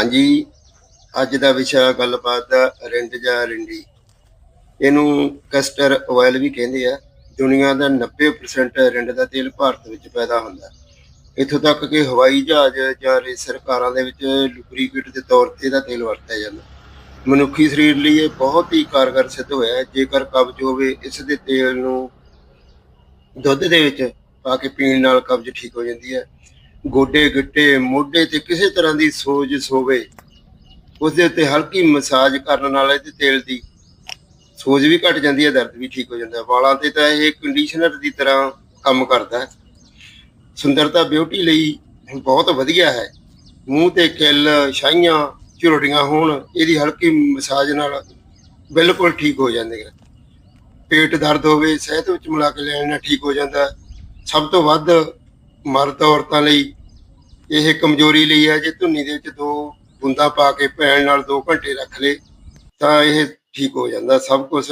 ਹਾਂਜੀ, ਅੱਜ ਦਾ ਵਿਸ਼ਾ ਗੱਲਬਾਤ ਦਾ ਰਿੰਡ ਜਾਂ ਰਿੰਡੀ। ਇਹਨੂੰ ਕਸਟਰ ਆਇਲ ਵੀ ਕਹਿੰਦੇ ਆ। ਦੁਨੀਆ ਦਾ 90% ਰਿੰਡ ਦਾ ਤੇਲ ਭਾਰਤ ਵਿੱਚ ਪੈਦਾ ਹੁੰਦਾ। ਇੱਥੋਂ ਤੱਕ ਕਿ ਹਵਾਈ ਜਹਾਜ਼ ਜਾਂ ਰੇਸਰ ਕਾਰਾਂ ਦੇ ਵਿੱਚ ਲੁਬਰੀਕੇਟ ਦੇ ਤੌਰ ਤੇ ਇਹਦਾ ਤੇਲ ਵਰਤਿਆ ਜਾਂਦਾ। ਮਨੁੱਖੀ ਸਰੀਰ ਲਈ ਇਹ ਬਹੁਤ ਹੀ ਕਾਰਗਰ ਸਿੱਧ ਹੋਇਆ ਹੈ। ਜੇਕਰ ਕਬਜ਼ ਹੋਵੇ, ਇਸ ਦੇ ਤੇਲ ਨੂੰ ਦੁੱਧ ਦੇ ਵਿੱਚ ਪਾ ਕੇ ਪੀਣ ਨਾਲ ਕਬਜ਼ ਠੀਕ ਹੋ ਜਾਂਦੀ ਹੈ। ਗੋਡੇ ਗਿੱਟੇ, ਮੋਢੇ ਤੇ ਕਿਸੇ ਤਰ੍ਹਾਂ ਦੀ ਸੋਜ ਹੋਵੇ ਉਸ ਦੇ ਉੱਤੇ ਹਲਕੀ ਮਸਾਜ ਕਰਨ ਨਾਲ ਇਹਦੇ ਤੇਲ ਦੀ ਸੋਜ ਵੀ ਘਟ ਜਾਂਦੀ ਹੈ, ਦਰਦ ਵੀ ਠੀਕ ਹੋ ਜਾਂਦਾ ਵਾਲਾਂ ਤੇ ਤਾਂ ਇਹ ਕੰਡੀਸ਼ਨਰ ਦੀ ਤਰ੍ਹਾਂ ਕੰਮ ਕਰਦਾ ਹੈ। ਸੁੰਦਰਤਾ ਬਿਊਟੀ ਲਈ ਬਹੁਤ ਵਧੀਆ ਹੈ। ਮੂੰਹ ਤੇ ਕਿੱਲ ਛਾਈਆਂ, ਝੁਰੜੀਆਂ ਹੋਣ, ਇਹਦੀ ਹਲਕੀ ਮਸਾਜ ਨਾਲ ਬਿਲਕੁਲ ਠੀਕ ਹੋ ਜਾਂਦੇ ਨੇ ਪੇਟ ਦਰਦ ਹੋਵੇ, ਸਿਹਤ ਵਿੱਚ ਮਿਲਾ ਕੇ ਲੈਣ ਨਾਲ ਠੀਕ ਹੋ ਜਾਂਦਾ ਸਭ ਤੋਂ ਵੱਧ ਮਰਦ ਔਰਤਾਂ ਲਈ ਇਹ ਕਮਜ਼ੋਰੀ ਲਈ ਹੈ ਜੇ ਧੁੰਨੀ ਦੇ ਵਿੱਚ ਦੋ ਬੂੰਦਾਂ ਪਾ ਕੇ ਪੈਣ ਨਾਲ 2 ਘੰਟੇ ਰੱਖ ਲੇ, ਤਾਂ ਇਹ ਠੀਕ ਹੋ ਜਾਂਦਾ ਸਭ ਕੁਝ